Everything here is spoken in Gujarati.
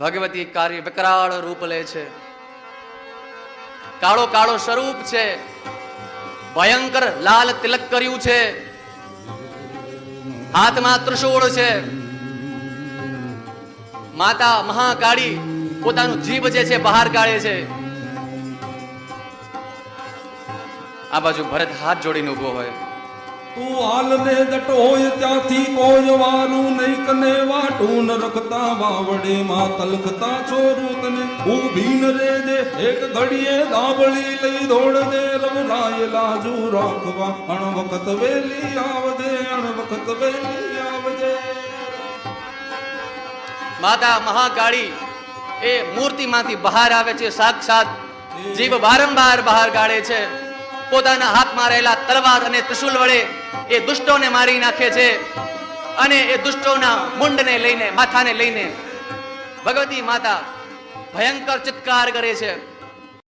ભગવતી કાર્ય વિકરાળ રૂપ લે છે. કાળો કાળો સ્વરૂપ છે. ભયંકર લાલ તિલક કર્યું છે. હાથમાં ત્રિશૂળ છે. માતા મહાકાળી પોતાનું જીભ જે છે બહાર કાઢે છે. આ બાજુ ભરત હાથ જોડીને ઊભો હોય. તું હાલને દટો હોય ત્યાંથી નહીં કને રખતા વાવડે માં તલખતા છોરું તને ઊભી ન રે દે. એક ઘડીએ દાબળી લઈ દોડ દે રવરાય લાજુ રાખવા. અણ વખત વેલી આવજે, અણ વખત વેલી આવજે. માતા મહાકાળી એ મૂર્તિમાંથી બહાર આવે છે, સાક્ષાત જીવ વારંવાર બહાર કાઢે છે. પોતાના હાથમાં રહેલા તલવાર અને ત્રિશુલ વડે એ દુષ્ટોને મારી નાખે છે. અને એ દુષ્ટોના મુંડને લઈને માથાને લઈને ભગવતી માતા ભયંકર ચિત્કાર કરે છે.